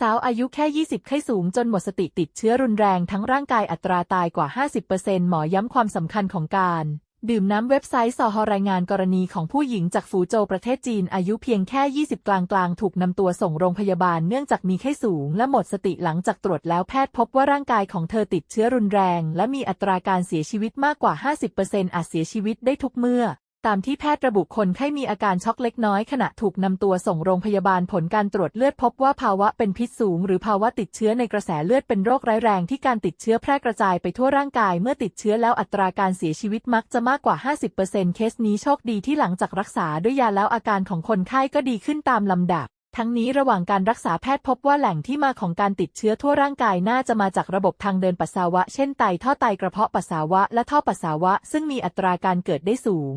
สาวอายุแค่ 20 ไข้สูงจนหมดสติติดเชื้อรุนแรงทั้งร่างกายอัตราตายกว่า 50%หมอย้ำความสำคัญของการ ดื่มน้ำเว็บไซต์สอฮรายงานกรณีของผู้หญิงจากฝูโจวประเทศจีนอายุเพียงแค่ 20 กลางๆถูกนำตัวส่งโรงพยาบาลเนื่องจากมีไข้สูงและหมดสติหลังจากตรวจแล้วแพทย์พบว่าร่างกายของเธอติดเชื้อรุนแรง และมีอัตราการเสียชีวิตมากกว่า 50%อาจเสียชีวิตได้ทุกเมื่อ ตามที่แพทย์ระบุคนไข้มีอาการช็อกเล็กน้อยขณะถูกนำตัวส่งโรงพยาบาลผลการตรวจเลือดพบว่าภาวะเป็นพิษสูง หรือภาวะติดเชื้อในกระแสเลือดเป็นโรคร้ายแรงที่การติดเชื้อแพร่กระจายไปทั่วร่างกายเมื่อติดเชื้อแล้วอัตราการเสียชีวิตมักจะมากกว่า 50%เคสนี้โชคดีที่หลังจากรักษาด้วยยาแล้วอาการของคนไข้ก็ดีขึ้นตามลำดับทั้งนี้ระหว่างการรักษาแพทย์พบว่าแหล่งที่มาของการติดเชื้อทั่วร่างกายน่าจะมาจากระบบทางเดินปัสสาวะ เช่นไตท่อไตกระเพาะปัสสาวะและท่อปัสสาวะ ซึ่งมีอัตราการเกิดได้สูง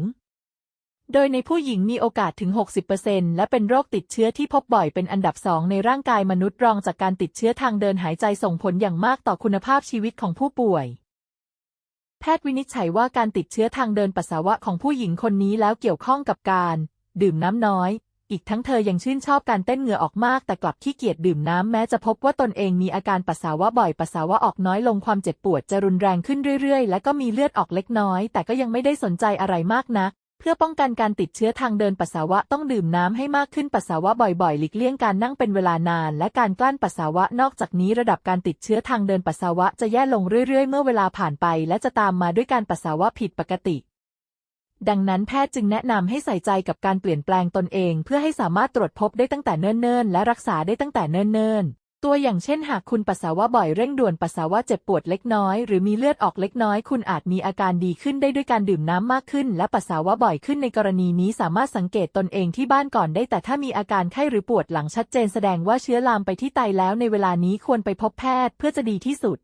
โดยในผู้หญิงมีโอกาสถึง 60%และเป็นโรคติดเชื้อที่พบบ่อยเป็นอันดับสองในร่างกายมนุษย์รองจากการติดเชื้อทางเดินหายใจส่งผลอย่างมากต่อคุณภาพชีวิตของผู้ป่วย แพทย์วินิจฉัยว่าการติดเชื้อทางเดินปัสสาวะของผู้หญิงคนนี้แล้วเกี่ยวข้องกับการ ดื่มน้ำน้อย อีกทั้งเธอยังชื่นชอบการเต้นเหงื่อออกมากแต่กลับขี้เกียจดื่มน้ำแม้จะพบว่าตนเองมีอาการปัสสาวะบ่อยปัสสาวะออกน้อยลงความเจ็บปวดจะรุนแรงขึ้นเรื่อยๆ และก็มีเลือดออกเล็กน้อย แต่ก็ยังไม่ได้สนใจอะไรมากนัก เพื่อป้องกันการติดเชื้อทางเดินปัสสาวะต้องดื่มน้ำให้มากขึ้นปัสสาวะบ่อยๆ หลีกเลี่ยงการนั่งเป็นเวลานาน และการกลั้นปัสสาวะนอกจากนี้ระดับการติดเชื้อทางเดินปัสสาวะจะแย่ลงเรื่อยๆ เมื่อเวลาผ่านไป และจะตามมาด้วยการปัสสาวะผิดปกติ ดังนั้นแพทย์จึงแนะนำให้ใส่ใจกับการเปลี่ยนแปลงตนเอง เพื่อให้สามารถตรวจพบได้ตั้งแต่เนิ่นๆ และรักษาได้ตั้งแต่เนิ่นๆ ตัวอย่างเช่นหากคุณปัสสาวะบ่อยเร่งด่วนปัสสาวะเจ็บปวดเล็กน้อย หรือมีเลือดออกเล็กน้อย คุณอาจมีอาการดีขึ้นได้ด้วยการดื่มน้ำมากขึ้น และปัสสาวะบ่อยขึ้นในกรณีนี้สามารถสังเกตตนเองที่บ้านก่อนได้ แต่ถ้ามีอาการไข้หรือปวดหลังชัดเจนแสดงว่าเชื้อลามไปที่ไตแล้วในเวลานี้ควรไปพบแพทย์เพื่อจะดีที่สุด